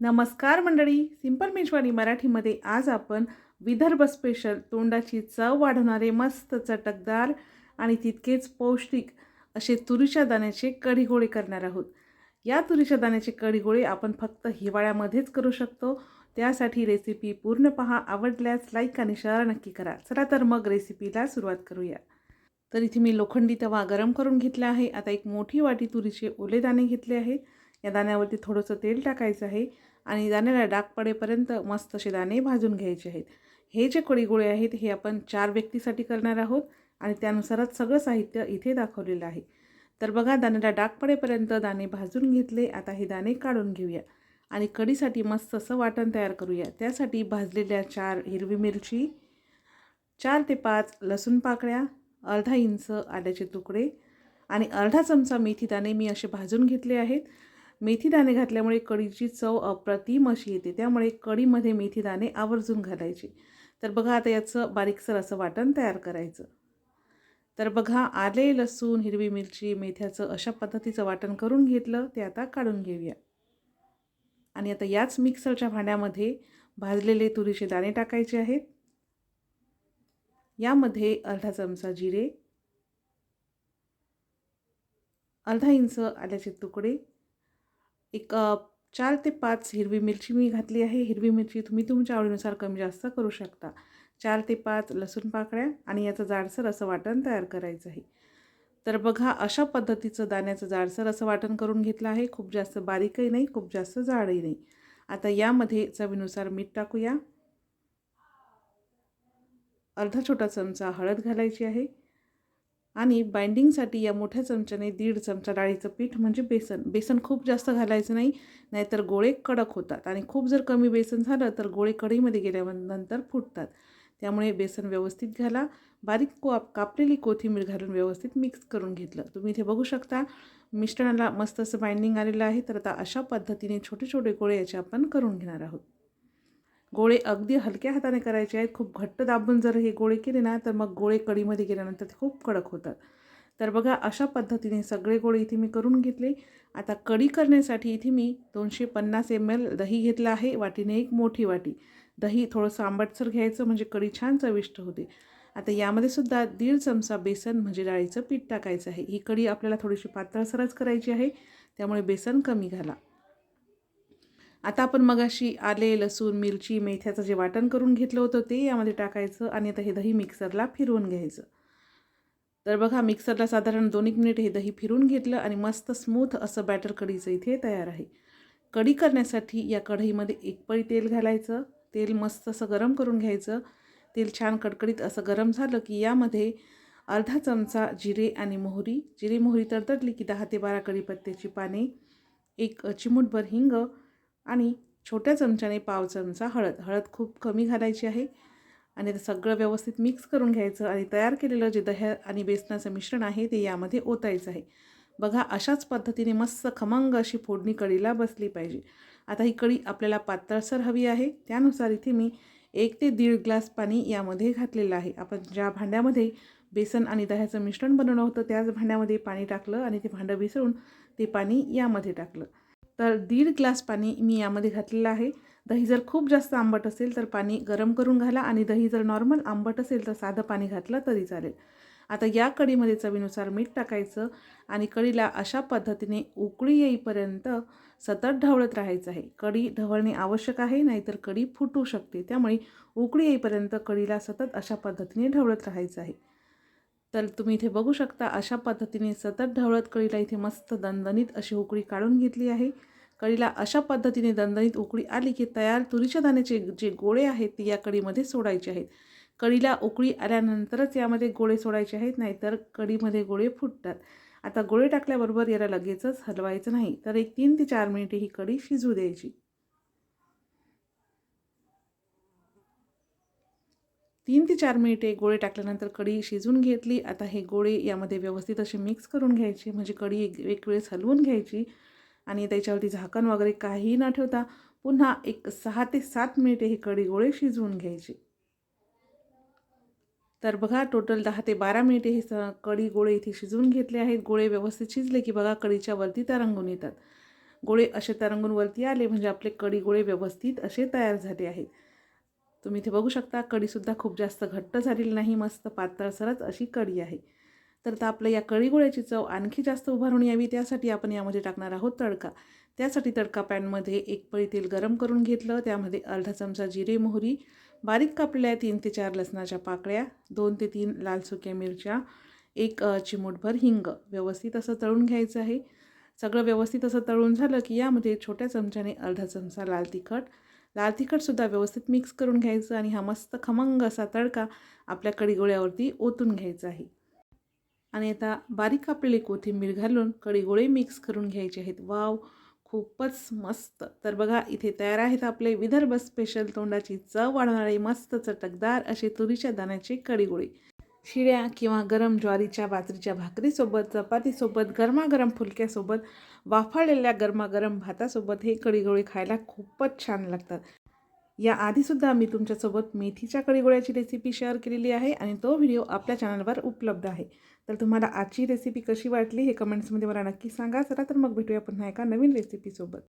नमस्कार मंडळी सिंपल मेजवानी मराठीमध्ये आज आपण विदर्भ स्पेशल तोंडाची चव वाढवणारे मस्त चटकदार आणि तितकेच पौष्टिक असे तुरीच्या दाण्याचे कढीगोळे करणार आहोत. या तुरीच्या दाण्याचे कढीगोळे आपण फक्त हिवाळ्यामध्येच करू शकतो. त्यासाठी रेसिपी पूर्ण पहा आवडल्यास लाईक आणि शेअर नक्की करा. चला तर मग रेसिपीला सुरुवात करूया. तर इथे मी लोखंडी तवा गरम करून घेतला आहे. आता एक मोठी वाटी तुरीचे ओले दाणे घेतले आहेत या दाण्यावरती थोडंसं तेल टाकायचं आहे आणि दाण्याला डाग पडेपर्यंत मस्त असे दाणे भाजून घ्यायचे आहेत. हे जे कढीगोळे आहेत हे आपण चार व्यक्तीसाठी करणार आहोत आणि त्यानुसारच सगळं साहित्य इथे दाखवलेलं आहे. तर बघा दाण्याला डाग पडेपर्यंत दाणे भाजून घेतले. आता हे दाणे काढून घेऊया आणि कढीसाठी मस्त असं वाटण तयार करूया. त्यासाठी भाजलेल्या चार हिरवी मिरची चार ते पाच लसूण पाकळ्या अर्धा इंच आल्याचे तुकडे आणि अर्धा चमचा मेथी दाणे मी असे भाजून घेतले आहेत. मेथीदाणे घातल्यामुळे कढीची चव अप्रतिम अशी येते. त्यामुळे कढीमध्ये मेथीदाणे आवर्जून घालायचे. तर बघा आता याचं बारीकसर असं वाटण तयार करायचं. तर बघा आले लसूण हिरवी मिरची मेथ्याचं अशा पद्धतीचं वाटण करून घेतलं. ते आता काढून घेऊया. आणि आता याच मिक्सरच्या भांड्यामध्ये भाजलेले तुरीचे दाणे टाकायचे आहेत. यामध्ये अर्धा चमचा जिरे अर्धा इंच आल्याचे तुकडे एक चार ते पाच हिरवी मिरची मी घातली आहे. हिरवी मिरची तुम्ही तुमच्या आवडीनुसार कमी जास्त करू शकता. चार ते पाच लसूण पाकळ्या आणि याचं जाडसर असं वाटण तयार करायचं आहे. तर बघा अशा पद्धतीचं दाण्याचं जाडसर असं वाटण करून घेतलं आहे. खूप जास्त बारीकही नाही खूप जास्त जाडही नाही. आता यामध्ये चवीनुसार मीठ टाकूया. अर्धा छोटा चमचा हळद घालायची आहे. आणि बाइंडिंगसाठी या मोठ्या चमच्याने दीड चमचा डाळीचं पीठ म्हणजे बेसन. बेसन खूप जास्त घालायचं नाही नाहीतर गोळे कडक होतात. आणि खूप जर कमी बेसन झालं तर गोळे कढईमध्ये गेल्यानंतर फुटतात. त्यामुळे बेसन व्यवस्थित घाला. बारीक को कापलेली कोथिंबीर घालून व्यवस्थित मिक्स करून घेतलं. तुम्ही इथे बघू शकता मिश्रणाला मस्त असं बाइंडिंग आलेलं आहे. तर आता अशा पद्धतीने छोटे छोटे गोळे याचे आपण करून घेणार आहोत. गोळे अगदी हलक्या हाताने करायचे आहेत. खूप घट्ट दाबून जर हे गोळे केले ना तर मग गोळे कढीमध्ये गेल्यानंतर ते खूप कडक होतात. तर बघा अशा पद्धतीने सगळे गोळे इथे मी करून घेतले. आता कढी करण्यासाठी इथे मी दोनशे पन्नास एम एल दही घेतलं आहे. वाटीने एक मोठी वाटी. दही थोडंसं आंबटसर घ्यायचं म्हणजे कढी छान चविष्ट होते. आता यामध्ये सुद्धा दीड चमचा बेसन म्हणजे डाळीचं पीठ टाकायचं आहे. ही कढी आपल्याला थोडीशी पातळसरच करायची आहे. त्यामुळे बेसन कमी घाला. आता आपण मगाशी आले लसूण मिरची मेथ्याचं जे वाटण करून घेतलं होतं ते यामध्ये टाकायचं आणि आता हे दही मिक्सरला फिरवून घ्यायचं. तर बघा मिक्सरला साधारण दोन एक मिनिट हे दही फिरून घेतलं आणि मस्त स्मूथ असं बॅटर कढीचं इथे तयार आहे. कढी करण्यासाठी या कढईमध्ये एक पळी तेल घालायचं तेल मस्त असं गरम करून घ्यायचं. तेल छान कडकडीत असं गरम झालं की यामध्ये अर्धा चमचा जिरे आणि मोहरी. जिरे मोहरी तडतडली की दहा ते बारा कढीपत्त्याची पाने एक चिमूटभर हिंग आणि छोट्या चमच्याने पाव चमचा हळद. हळद खूप कमी घालायची आहे आणि ते सगळं व्यवस्थित मिक्स करून घ्यायचं आणि तयार केलेलं जे दह्या आणि बेसनाचं मिश्रण आहे ते यामध्ये ओतायचं आहे. बघा अशाच पद्धतीने मस्त खमंग अशी फोडणी कढीला बसली पाहिजे. आता ही कढी आपल्याला पातळसर हवी आहे. त्यानुसार इथे मी एक ते दीड ग्लास पाणी यामध्ये घातलेलं आहे. आपण ज्या भांड्यामध्ये बेसन आणि दह्याचं मिश्रण बनवलं होतं त्याच भांड्यामध्ये पाणी टाकलं आणि ते भांडं विसरून ते पाणी यामध्ये टाकलं. तर दीड ग्लास पाणी मी यामध्ये घातलेलं आहे. दही जर खूप जास्त आंबट असेल तर पाणी गरम करून घाला आणि दही जर नॉर्मल आंबट असेल तर साधं पाणी घातलं तरी चालेल. आता या कढीमध्ये चवीनुसार मीठ टाकायचं आणि कढीला अशा पद्धतीने उकळी येईपर्यंत सतत ढवळत राहायचं आहे. कढी ढवळणे आवश्यक आहे नाहीतर कढी फुटू शकते. त्यामुळे उकळी येईपर्यंत कढीला सतत अशा पद्धतीने ढवळत राहायचं आहे. तर तुम्ही इथे बघू शकता अशा पद्धतीने सतत ढवळत कळीला इथे मस्त दणदणीत अशी उकळी काढून घेतली आहे. कढीला अशा पद्धतीने दणदणीत उकळी आली की तयार तुरीच्या दाण्याचे जे गोळे आहेत ते या कढीमध्ये सोडायचे आहेत. कढीला उकळी आल्यानंतरच यामध्ये गोळे सोडायचे आहेत नाहीतर कढीमध्ये गोळे फुटतात. आता गोळे टाकल्याबरोबर याला लगेचच हलवायचं नाही तर एक तीन ते चार मिनिटे ही कढी शिजू द्यायची. तीन ते चार मिनिटे गोळे टाकल्यानंतर कढी शिजून घेतली. आता हे गोळे यामध्ये व्यवस्थित असे मिक्स करून घ्यायचे. म्हणजे कढी एक एक वेळेस हलवून घ्यायची. आणि त्याच्यावरती झाकण वगैरे काहीही न ठेवता पुन्हा एक सहा ते सात मिनिटे हे कडी गोळे शिजवून घ्यायचे. तर बघा टोटल दहा ते बारा मिनिटे हे स कढी गोळे इथे शिजवून घेतले आहेत. गोळे व्यवस्थित शिजले की बघा कढीच्या वरती तरंगून येतात. गोळे असे तरंगून वरती आले म्हणजे आपले कडी गोळे व्यवस्थित असे तयार झाले आहेत. तुम्ही इथे बघू शकता कडीसुद्धा खूप जास्त घट्ट झालेली नाही मस्त पातळसरच अशी कढी आहे. तर आता आपलं या कळीगोळ्याची चव आणखी जास्त उभारून यावी त्यासाठी आपण यामध्ये टाकणार आहोत तडका. त्यासाठी तडका पॅनमध्ये एक पळी तेल गरम करून घेतलं त्यामध्ये अर्धा चमचा जिरे मोहरी बारीक कापलेल्या तीन ते चार लसणाच्या पाकळ्या दोन ते तीन लाल सुक्या मिरच्या एक चिमूटभर हिंग. व्यवस्थित असं तळून घ्यायचं आहे. सगळं व्यवस्थित असं तळून झालं की यामध्ये छोट्या चमच्याने अर्धा चमचा लाल तिखट लाल तिखटसुद्धा व्यवस्थित मिक्स करून घ्यायचं आणि हा मस्त खमंग असा तडका आपल्या कढीगोळ्यावरती ओतून घ्यायचा आहे. आणि आता बारीक कापलेली कोथिंबीर घालून कडीगोळे मिक्स करून घ्यायचे आहेत. वाव खूपच मस्त. तर बघा इथे तयार आहेत आपले विदर्भ स्पेशल तोंडाची चव वाढवणारे मस्त चटकदार असे तुरीच्या दाण्याचे कडीगोळे शिळ्या किंवा गरम ज्वारीच्या बाजरीच्या भाकरीसोबत चपातीसोबत गरमागरम फुलक्यासोबत वाफाळलेल्या गरमागरम भातासोबत हे कडीगोळे खायला खूपच छान लागतात. या आधीसुद्धा मी तुमच्यासोबत मेथीच्या कढीगोळ्याची रेसिपी शेअर केलेली आहे आणि तो व्हिडिओ आपल्या चॅनलवर उपलब्ध आहे. तर तुम्हाला आजची रेसिपी कशी वाटली हे कमेंट्समध्ये मला नक्की सांगा. चला तर मग भेटूया पुन्हा एका नवीन रेसिपीसोबत